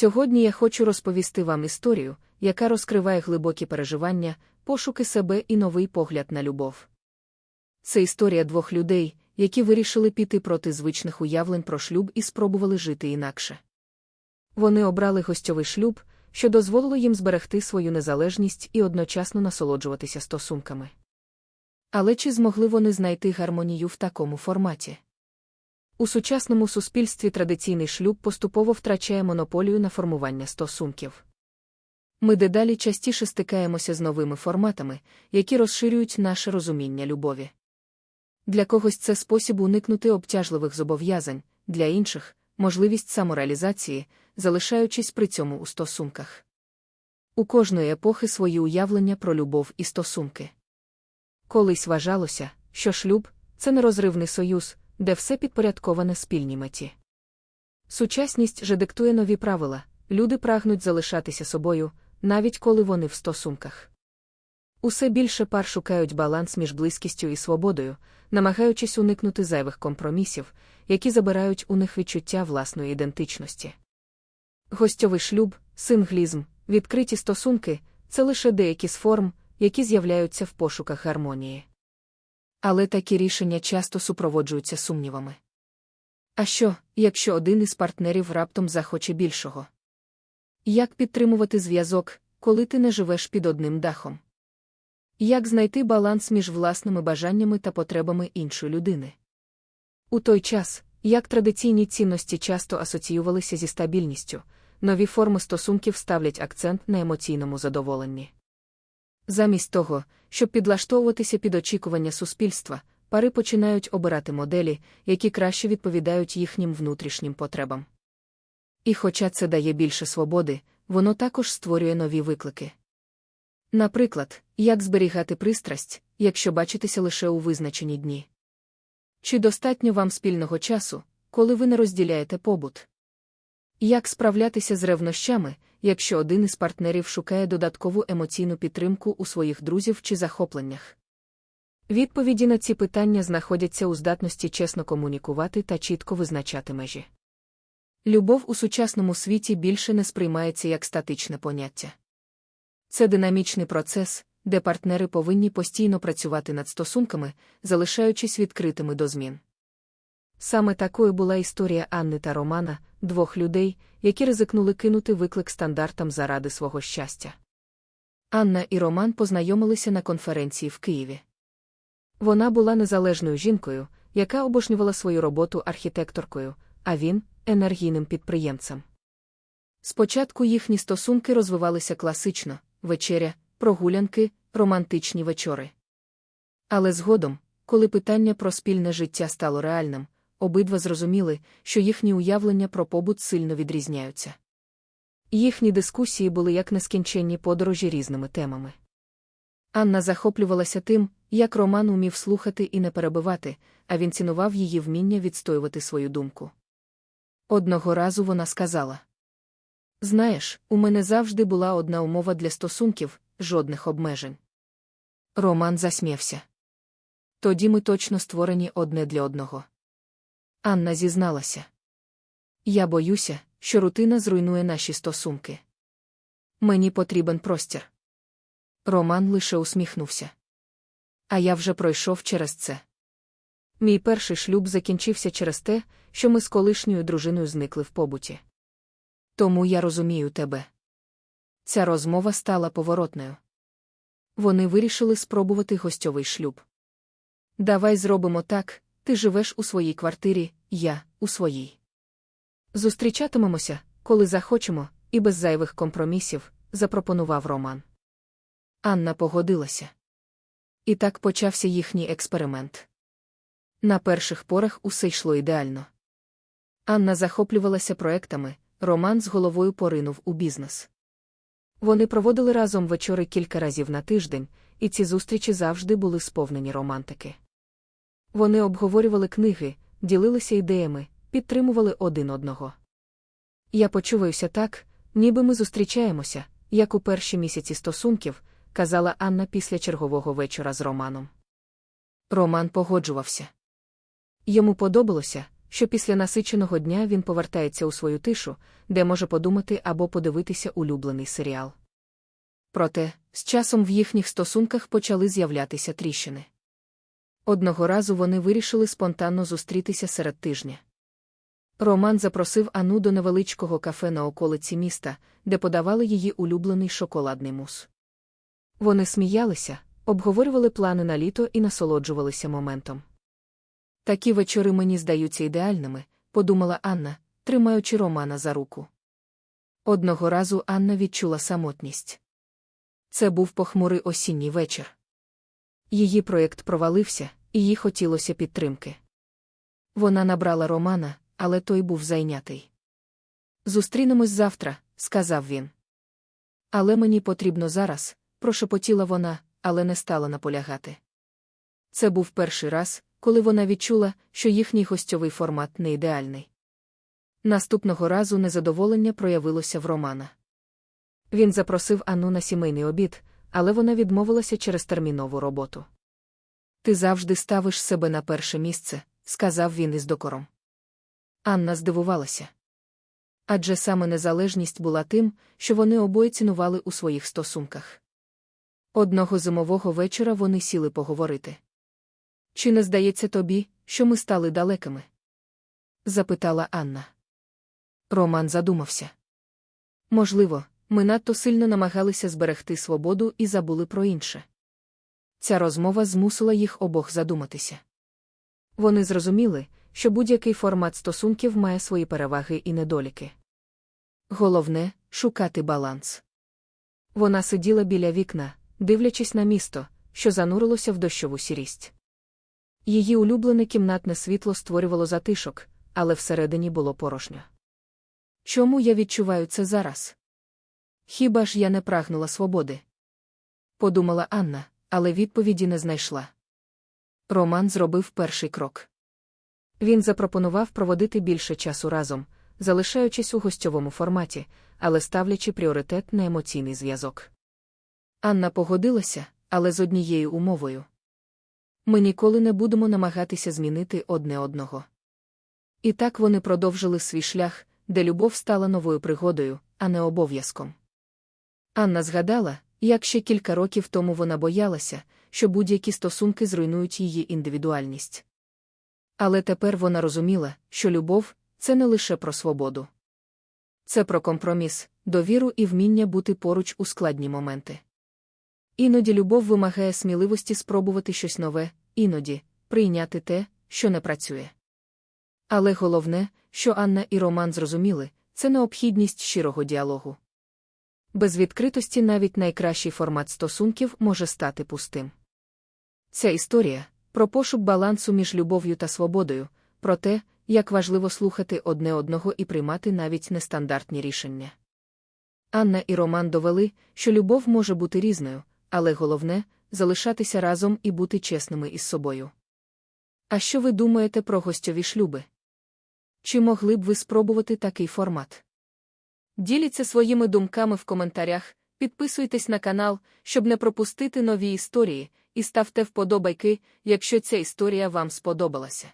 Сьогодні я хочу розповісти вам історію, яка розкриває глибокі переживання, пошуки себе і новий погляд на любов. Це історія двох людей, які вирішили піти проти звичних уявлень про шлюб і спробували жити інакше. Вони обрали гостьовий шлюб, що дозволило їм зберегти свою незалежність і одночасно насолоджуватися стосунками. Але чи змогли вони знайти гармонію в такому форматі? У сучасному суспільстві традиційний шлюб поступово втрачає монополію на формування стосунків. Ми дедалі частіше стикаємося з новими форматами, які розширюють наше розуміння любові. Для когось це спосіб уникнути обтяжливих зобов'язань, для інших можливість самореалізації, залишаючись при цьому у стосунках. У кожної епохи свої уявлення про любов і стосунки. Колись вважалося, що шлюб це нерозривний союз, де все підпорядковане спільній меті. Сучасність же диктує нові правила, люди прагнуть залишатися собою, навіть коли вони в стосунках. Усе більше пар шукають баланс між близькістю і свободою, намагаючись уникнути зайвих компромісів, які забирають у них відчуття власної ідентичності. Гостьовий шлюб, синглізм, відкриті стосунки це лише деякі з форм, які з'являються в пошуках гармонії. Але такі рішення часто супроводжуються сумнівами. А що, якщо один із партнерів раптом захоче більшого? Як підтримувати зв'язок, коли ти не живеш під одним дахом? Як знайти баланс між власними бажаннями та потребами іншої людини? У той час, як традиційні цінності часто асоціювалися зі стабільністю, нові форми стосунків ставлять акцент на емоційному задоволенні. Замість того, щоб підлаштовуватися під очікування суспільства, пари починають обирати моделі, які краще відповідають їхнім внутрішнім потребам. І хоча це дає більше свободи, воно також створює нові виклики. Наприклад, як зберігати пристрасть, якщо бачитеся лише у визначені дні. Чи достатньо вам спільного часу, коли ви не розділяєте побут? Як справлятися з ревнощами, якщо один із партнерів шукає додаткову емоційну підтримку у своїх друзів чи захопленнях? Відповіді на ці питання знаходяться у здатності чесно комунікувати та чітко визначати межі. Любов у сучасному світі більше не сприймається як статичне поняття. Це динамічний процес, де партнери повинні постійно працювати над стосунками, залишаючись відкритими до змін. Саме такою була історія Анни та Романа, двох людей, які ризикнули кинути виклик стандартам заради свого щастя. Анна і Роман познайомилися на конференції в Києві. Вона була незалежною жінкою, яка обожнювала свою роботу архітекторкою, а він енергійним підприємцем. Спочатку їхні стосунки розвивалися класично вечеря, прогулянки, романтичні вечори. Але згодом, коли питання про спільне життя стало реальним, обидва зрозуміли, що їхні уявлення про побут сильно відрізняються. Їхні дискусії були як нескінченні подорожі різними темами. Анна захоплювалася тим, як Роман умів слухати і не перебивати, а він цінував її вміння відстоювати свою думку. Одного разу вона сказала: Знаєш, у мене завжди була одна умова для стосунків жодних обмежень. Роман засміявся. Тоді ми точно створені одне для одного. Анна зізналася. Я боюся, що рутина зруйнує наші стосунки. Мені потрібен простір. Роман лише усміхнувся. А я вже пройшов через це. Мій перший шлюб закінчився через те, що ми з колишньою дружиною зникли в побуті. Тому я розумію тебе. Ця розмова стала поворотною. Вони вирішили спробувати гостьовий шлюб. Давай зробимо так, ти живеш у своїй квартирі, я у своїй. Зустрічатимемося, коли захочемо, і без зайвих компромісів, запропонував Роман. Анна погодилася. І так почався їхній експеримент. На перших порах усе йшло ідеально. Анна захоплювалася проектами, Роман з головою поринув у бізнес. Вони проводили разом вечори кілька разів на тиждень, і ці зустрічі завжди були сповнені романтики. Вони обговорювали книги, ділилися ідеями, підтримували один одного. Я почуваюся так, ніби ми зустрічаємося, як у перші місяці стосунків, казала Анна після чергового вечора з Романом. Роман погоджувався. Йому подобалося, що після насиченого дня він повертається у свою тишу, де може подумати або подивитися улюблений серіал. Проте, з часом в їхніх стосунках почали з'являтися тріщини. Одного разу вони вирішили спонтанно зустрітися серед тижня. Роман запросив Ану до невеличкого кафе на околиці міста, де подавали її улюблений шоколадний мус. Вони сміялися, обговорювали плани на літо і насолоджувалися моментом. Такі вечори мені здаються ідеальними, подумала Анна, тримаючи Романа за руку. Одного разу Анна відчула самотність. Це був похмурий осінній вечір. Її проєкт провалився, і їй хотілося підтримки. Вона набрала Романа, але той був зайнятий. Зустрінемось завтра, сказав він. Але мені потрібно зараз, прошепотіла вона, але не стала наполягати. Це був перший раз, коли вона відчула, що їхній гостьовий формат не ідеальний. Наступного разу незадоволення проявилося в Романа. Він запросив Анну на сімейний обід, але вона відмовилася через термінову роботу. Ти завжди ставиш себе на перше місце, сказав він із докором. Анна здивувалася. Адже саме незалежність була тим, що вони обоє цінували у своїх стосунках. Одного зимового вечора вони сіли поговорити. Чи не здається тобі, що ми стали далекими? запитала Анна. Роман задумався. Можливо, ми надто сильно намагалися зберегти свободу і забули про інше. Ця розмова змусила їх обох задуматися. Вони зрозуміли, що будь-який формат стосунків має свої переваги і недоліки. Головне шукати баланс. Вона сиділа біля вікна, дивлячись на місто, що занурилося в дощову сірість. Її улюблене кімнатне світло створювало затишок, але всередині було порожньо. Чому я відчуваю це зараз? Хіба ж я не прагнула свободи? Подумала Анна, але відповіді не знайшла. Роман зробив перший крок. Він запропонував проводити більше часу разом, залишаючись у гостьовому форматі, але ставлячи пріоритет на емоційний зв'язок. Анна погодилася, але з однією умовою. Ми ніколи не будемо намагатися змінити одне одного. І так вони продовжили свій шлях, де любов стала новою пригодою, а не обов'язком. Анна згадала, як ще кілька років тому вона боялася, що будь-які стосунки зруйнують її індивідуальність. Але тепер вона розуміла, що любов це не лише про свободу. Це про компроміс, довіру і вміння бути поруч у складні моменти. Іноді любов вимагає сміливості спробувати щось нове, іноді прийняти те, що не працює. Але головне, що Анна і Роман зрозуміли, це необхідність щирого діалогу. Без відкритості навіть найкращий формат стосунків може стати пустим. Ця історія про пошук балансу між любов'ю та свободою, про те, як важливо слухати одне одного і приймати навіть нестандартні рішення. Анна і Роман довели, що любов може бути різною, але головне залишатися разом і бути чесними із собою. А що ви думаєте про гостьові шлюби? Чи могли б ви спробувати такий формат? Діліться своїми думками в коментарях, підписуйтесь на канал, щоб не пропустити нові історії, і ставте вподобайки, якщо ця історія вам сподобалася.